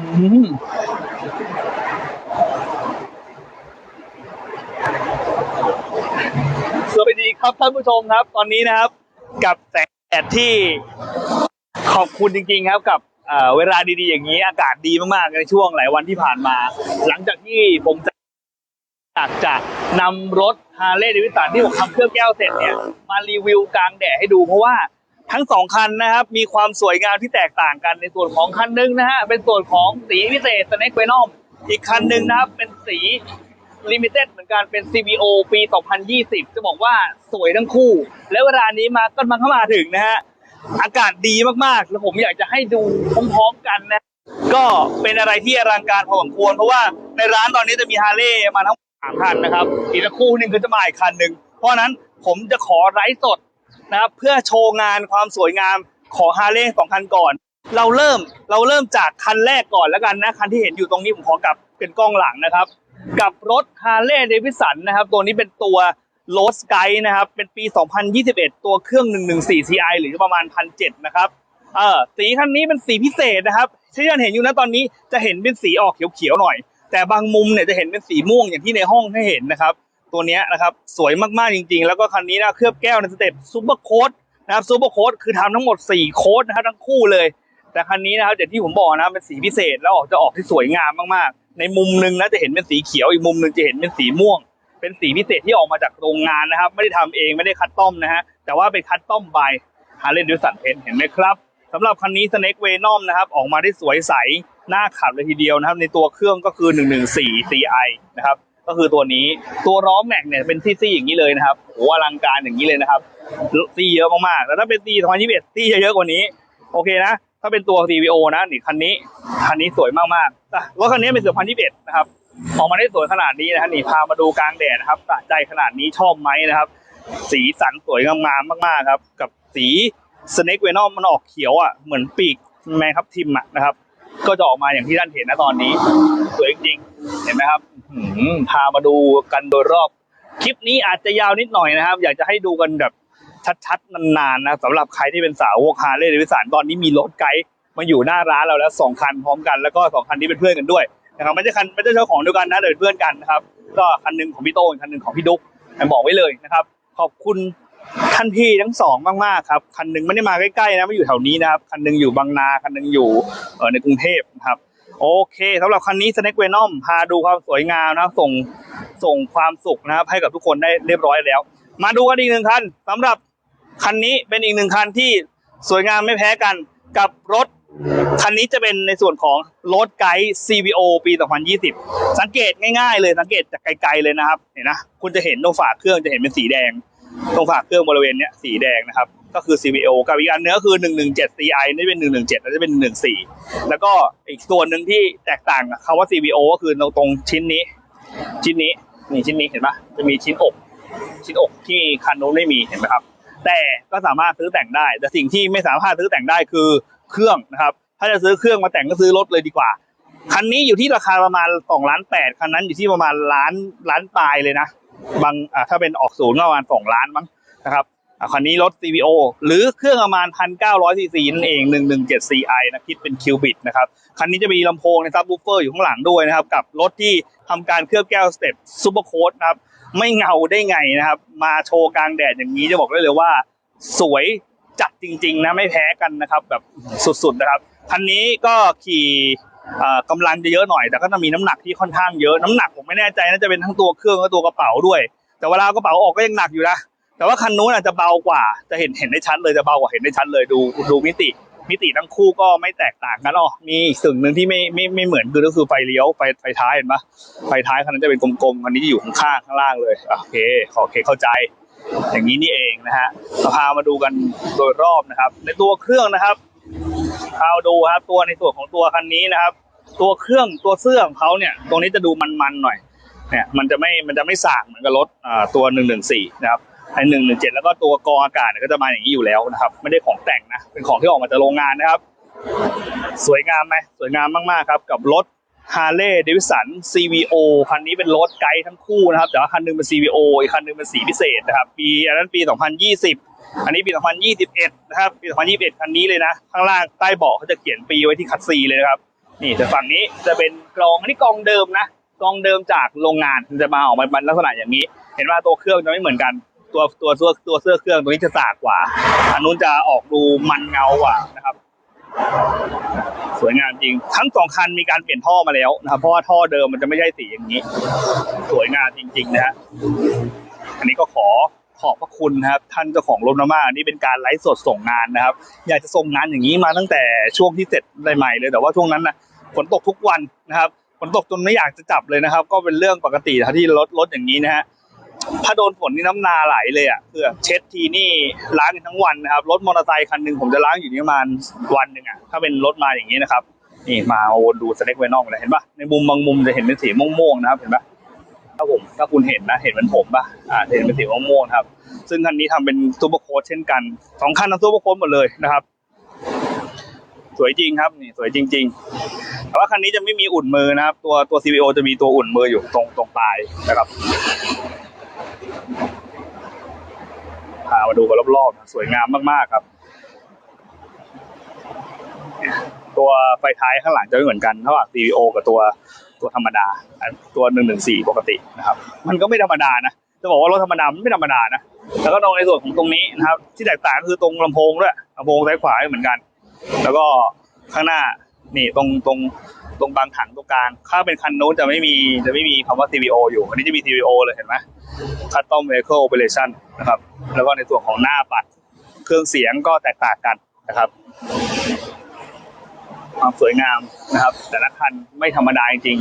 สวัสดีครับท่านผู้ชมครับ ตอนนี้นะครับ กับแสงแดดที่ขอบคุณจริง ๆ ครับกับเเวลาดีๆอย่างนี้ อากาศดีมากๆในช่วงหลายวันที่ผ่านมา หลังจากที่ผมจะอยากจะนำรถฮาร์เลย์เดวิสันที่ผมทำเครื่องแก้วเสร็จเนี่ย มารีวิวกลางแดดให้ดูเพราะว่า ทั้งสองคันนะครับ มีความสวยงามที่แตกต่างกันในส่วนของคันหนึงนะฮะเป็นส่วนของสีพิเศษสเน็กเวนอมอีกคันหนึ่งนะครับ เป็นสีลิมิเต็ดเหมือนกันเป็น CVO ปี 2020 จะบอกว่าสวยทั้งคู่ และเวลานี้มาก็มันเข้ามาถึงนะฮะอากาศดีมากๆ แล้วผมอยากจะให้ดูพร้อมๆกันนะ ก็เป็นอะไรที่อลังการพอสมควร เพราะว่าในร้านตอนนี้จะมีฮาร์เลย์มาทั้งสามคันนะครับ อีกคู่หนึ่งก็จะมาอีกคันหนึ่งเพราะฉะนั้นผมจะขอไลฟ์สด นะครับเพื่อโชว์งานความสวยงามของฮาร์เลย์สองคันก่อน เราเริ่มเราเริ่มจากคันแรกก่อนแล้วกันนะคันที่เห็นอยู่ตรงนี้ผมขอกลับเป็นกล้องหลังนะครับ กับรถฮาร์เลย์เดวิสันนะครับ ตัวนี้เป็นตัวโรสไกด์นะครับ เป็นปี 2021 ตัวเครื่อง 114 Ti หรือประมาณ 1,700 นะครับเออสีคันนี้เป็นสีพิเศษนะครับที่ท่านเห็นอยู่นะตอนนี้จะเห็นเป็นสีออกเขียวๆหน่อย แต่บางมุมเนี่ยจะเห็นเป็นสีม่วงอย่างที่ในห้องให้เห็นนะครับ ตัวนี้นะครับสวยมากๆจริง ๆ แล้วก็คันนี้นะเคลือบแก้วในสเต็ปซูเปอร์โค้ดนะครับซูเปอร์โค้ดคือทำทั้งหมด 4 โค้ดนะครับทั้งคู่เลย แต่คันนี้นะครับอย่างที่ผมบอกนะเป็นสีพิเศษแล้วออกจะออกที่สวยงามมากๆ ในมุมหนึงนะจะเห็นเป็นสีเขียวอีกมุมหนึงจะเห็นเป็นสีม่วง เป็นสีพิเศษที่ออกมาจากโรงงานนะครับ ไม่ได้ทำเองไม่ได้คัดต้อมนะฮะแต่ว่าเป็นคัดต้อมใบฮาร์เลย์ดิสันเพนเห็นไหมครับสำหรับคันนี้สเน็กเวนอมนะครับออกมาได้สวยใสหน้าขับเลยทีเดียวนะครับ ในตัวเครื่องก็คือ 114 CI นะครับ ก็คือตัวนี้ตัวล้อแม็กเนี่ยเป็นซี่ๆอย่างนี้เลยนะครับโอ้โหอลังการอย่างนี้เลยนะครับซี่เยอะมากๆแล้วถ้าเป็นซี่2021ซี่จะเยอะกว่านี้ โอเคนะ ถ้าเป็นตัว CVO นะนี่คันนี้คันนี้สวยมากๆรถคันนี้เป็น2021นะครับออกมาได้สวยขนาดนี้นะฮะนี่พามาดูกลางแดดนะครับสะใจขนาดนี้ชอบไหมนะครับ สีสันสวยงามๆมากๆครับ กับสีสเน็กเวนอมมันออกเขียวอะเหมือนปีกแมงครับทิมอะนะครับ ก็จะออกมาอย่างที่ท่านเห็นนะตอนนี้ สวยจริงเห็นไหมครับพามาดูกันโดยรอบ คลิปนี้อาจจะยาวนิดหน่อยนะครับ อยากจะให้ดูกันแบบชัดๆนานๆนะสำหรับใครที่เป็นสาวกฮาร์เลย์เดวิสันตอนนี้มีรถไกด์มาอยู่หน้าร้านเราแล้วสองคันพร้อมกันแล้วก็สองคันนี้เป็นเพื่อนกันด้วยนะครับไม่ใช่คันไม่ใช่เจ้าของเดียวกันนะแต่เป็นเพื่อนกันนะครับ ก็คันหนึงของพี่โต้งอีกคันหนึงของพี่ดุ๊กบอกไว้เลยนะครับ ขอบคุณ ท่านพี่ทั้งสองมากๆครับ คันหนึงไม่ได้มาใกล้ๆนะไม่อยู่แถวนี้นะครับ คันหนึงอยู่บางนา คันหนึงอยู่เออในกรุงเทพนะครับ โอเคสำหรับคันนี้ Snake Venom พาดูความสวยงามนะครับ ส่งส่งความสุขนะครับ ให้กับทุกคนได้เรียบร้อยแล้ว มาดูกันอีกหนึ่งคันสำหรับคันนี้เป็นอีกหนึ่งคันที่สวยงามไม่แพ้กันกับรถคันนี้จะเป็นในส่วนของรถไกด์ CVO ปี 2020 สังเกตง่ายๆเลยสังเกตจากไกลๆเลยนะครับ เห็นนะ คุณจะเห็นตรงฝาเครื่องจะเห็นเป็นสีแดง ตรงฝากเครื่องบริเวณเนี้ยสีแดงนะครับ ก็คือ CVO กับอีกอันเนื้อคือ 117 CI นี่เป็น 117แล้วจะเป็น 114 แล้วก็อีกส่วนหนึ่งที่แตกต่างคำว่า CVO ก็คือตรงตรงชิ้นนี้ ชิ้นนี้นี่ชิ้นนี้เห็นปะจะมีชิ้นอก ชิ้นอกที่คันนู้นไม่มีเห็นไหมครับ แต่ก็สามารถซื้อแต่งได้ แต่สิ่งที่ไม่สามารถซื้อแต่งได้คือเครื่องนะครับ ถ้าจะซื้อเครื่องมาแต่งก็ซื้อรถเลยดีกว่าคันนี้อยู่ที่ราคาประมาณสองล้านแปดคันนั้นอยู่ที่ประมาณล้านล้านปลายเลยนะ บางถ้าเป็นออกศูนย์ก็ประมาณสองล้านมั้งนะครับคันนี้รถ CVO หรือเครื่องประมาณพันเก้าร้อยซีซีนั่นเองหนึ่งหนึ่งเจ็ด CI นะคิดเป็นคิวบิตนะครับ คันนี้จะมีลำโพงในซับวูฟเฟอร์อยู่ข้างหลังด้วยนะครับ กับรถที่ทำการเคลือบแก้วสเต็ปซูเปอร์โค้ดนะครับ ไม่เงาได้ไงนะครับ มาโชว์กลางแดดอย่างนี้จะบอกได้เลยว่า สวยจัดจริง ๆ นะ ไม่แพ้กันนะครับ แบบสุดๆนะครับ คันนี้ก็ขี่ กำลังจะเยอะหน่อยแต่ก็จะมีน้ำหนักที่ค่อนข้างเยอะน้ำหนักผมไม่แน่ใจน่าจะเป็นทั้งตัวเครื่องและตัวกระเป๋าด้วย แต่เวลากระเป๋าออกก็ยังหนักอยู่นะแต่ว่าคันนู้นอาจจะเบากว่าจะเห็นเห็นได้ชัดเลยจะเบากว่าเห็นได้ชัดเลยดูดูมิติ มิติทั้งคู่ก็ไม่แตกต่างกันอ๋อมีอีกสิ่งหนึ่งที่ไม่ไม่ไม่เหมือนคือก็คือไฟเลี้ยวไฟไฟท้ายเห็นปะไฟท้ายคันนั้นจะเป็นกลมๆคันนี้จะอยู่ข้างๆข้างล่างเลยโอเคโอเคเข้าใจอย่างนี้นี่เองนะฮะพามาดูกันโดยรอบนะครับ ในตัวเครื่องนะครับ เอาดูครับตัวในส่วนของตัวคันนี้นะครับ ตัวเครื่องตัวเสื้อของเขาเนี่ย ตรงนี้จะดูมันๆหน่อย เนี่ย มันจะไม่มันจะไม่สากเหมือนกับรถตัวหนึ่งหนึ่งสี่นะครับไอหนึ่งหนึ่งเจ็ดแล้วก็ตัวกรองอากาศเนี่ยก็จะมาอย่างนี้อยู่แล้วนะครับ ไม่ได้ของแต่งนะเป็นของที่ออกมาจากโรงงานนะครับ สวยงามไหมสวยงามมากๆครับกับรถ Harley Davidson CVO คันนี้เป็นรถไกด์ทั้งคู่นะครับ แต่ว่าคันหนึงเป็น CVO อีกคันหนึงเป็นสีพิเศษนะครับ ปีอันนั้นปี 2020 อันนี้ปี 2021 นะครับ ปี 2021 คันนี้เลยนะ ข้างล่างใต้เบาะเขาจะเขียนปีไว้ที่คัดซีเลยนะครับ นี่แต่ฝั่งนี้จะเป็นกรอง อันนี้กรองเดิมนะ กรองเดิมจากโรงงานมันจะมาออกมาเป็นลักษณะอย่างนี้ เห็นว่าตัวเครื่องจะไม่เหมือนกัน ตัวตัวตัวตัวเสื้อเครื่องตัวนี้จะสากกว่า อันนู้นจะออกดูมันเงากว่านะครับ สวยงามจริง ทั้งสองคันมีการเปลี่ยนท่อมาแล้วนะครับ เพราะว่าท่อเดิมมันจะไม่ใช่สีอย่างนี้ สวยงามจริง ๆ นะฮะ อันนี้ก็ขอ ขอบพระคุณนะครับ ท่านเจ้าของรถมากๆอันนี้เป็นการไลฟ์สดส่งงานนะครับ อยากจะส่งงานอย่างนี้มาตั้งแต่ช่วงที่เสร็จใหม่ๆเลยแต่ว่าช่วงนั้นนะฝนตกทุกวันนะครับฝนตกจนไม่อยากจะจับเลยนะครับ ก็เป็นเรื่องปกติที่รถรถอย่างนี้นะฮะถ้าโดนฝนนี่น้ำนาไหลเลยอะคือเช็ดทีนี่ล้างทั้งวันนะครับรถมอเตอร์ไซค์คันหนึ่งผมจะล้างอยู่นี่ประมาณวันหนึ่งอะถ้าเป็นรถมาอย่างนี้นะครับนี่มาวนดูสเน็กไวนอกเลยเห็นปะในมุมบางมุมจะเห็นเป็นสีม่วงๆนะครับเห็นปะ ถ้าผมถ้าคุณเห็นนะเห็นเหมือนผมปะอ่าเห็นเป็นสีม่วงครับ ซึ่งคันนี้ทำเป็นซูเปอร์โค้ดเช่นกันสองคันทำซูเปอร์โค้ดหมดเลยนะครับ สวยจริงครับนี่สวยจริง ๆ แต่ว่าคันนี้จะไม่มีอุ่นมือนะครับ ตัวตัว CVO จะมีตัวอุ่นมืออยู่ตรงตรงปลายนะครับพามาดูกันรอบๆ สวยงามมากๆครับ ตัวไฟท้ายข้างหลังจะไม่เหมือนกันระหว่าง CVO กับตัว ตัวธรรมดาตัวหนึ่งหนึ่งสี่ปกตินะครับ มันก็ไม่ธรรมดานะจะบอกว่ารถธรรมดามันไม่ธรรมดานะแล้วก็ตรงในส่วนของตรงนี้นะครับ ที่แตกต่างก็คือตรงลำโพงด้วยลำโพงซ้ายขวาเหมือนกัน แล้วก็ข้างหน้านี่ตรงตรงตรงบางถังตรงกลาง ถ้าเป็นคันโน้นจะไม่มีจะไม่มีคำว่า CVO อยู่ อันนี้จะมี CVO เลยเห็นไหม Custom Vehicle Operation นะครับ แล้วก็ในส่วนของหน้าปัด เครื่องเสียงก็แตกต่างกันนะครับ ความสวยงามนะครับ แต่ละคันไม่ธรรมดาจริง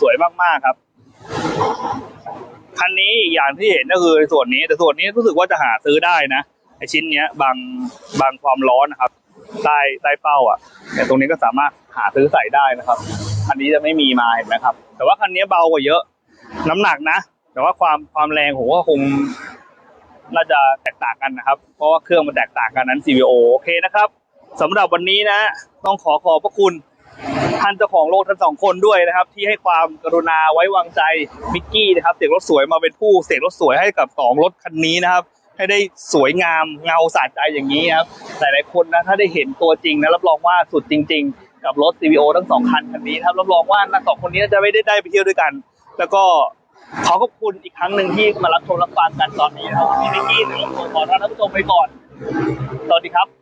สวยมากๆครับคันนี้อีกอย่างที่เห็นก็คือส่วนนี้ แต่ส่วนนี้รู้สึกว่าจะหาซื้อได้นะไอชิ้นเนี้ยบางบางความร้อนนะครับใต้ใต้เป้าอะแต่ตรงนี้ก็สามารถหาซื้อใส่ได้นะครับคันนี้จะไม่มีมาเห็นไหมครับ แต่ว่าคันนี้เบากว่าเยอะ น้ำหนักนะ แต่ว่าความความแรงผมว่าคงน่าจะแตกต่างกันนะครับ เพราะว่าเครื่องมันแตกต่างกันนั้น CVO โอเคนะครับ สำหรับวันนี้นะ ต้องขอขอบพระคุณท่านเจ้าของโลกทั้งสองคนด้วยนะครับ ที่ให้ความกรุณาไว้วางใจมิกกี้นะครับ เสกรถสวยมาเป็นผู้เสกรถสวยให้กับสองรถคันนี้นะครับให้ได้สวยงามเงาสะใจอย่างนี้นะครับหลายๆคนนะถ้าได้เห็นตัวจริงนะรับรองว่าสุดจริง ๆ กับรถ CVO ทั้งสองคันคันนี้นะครับรับรองว่าทั้งสองคนนี้จะไม่ได้ได้ไปเที่ยวด้วยกัน แล้วก็ขอขอบคุณอีกครั้งหนึ่งที่มารับชมรับฟังกันตอนนี้นะครับพี่มิกกี้นะครับขอลาท่านผู้ชมไปก่อนสวัสดีครับ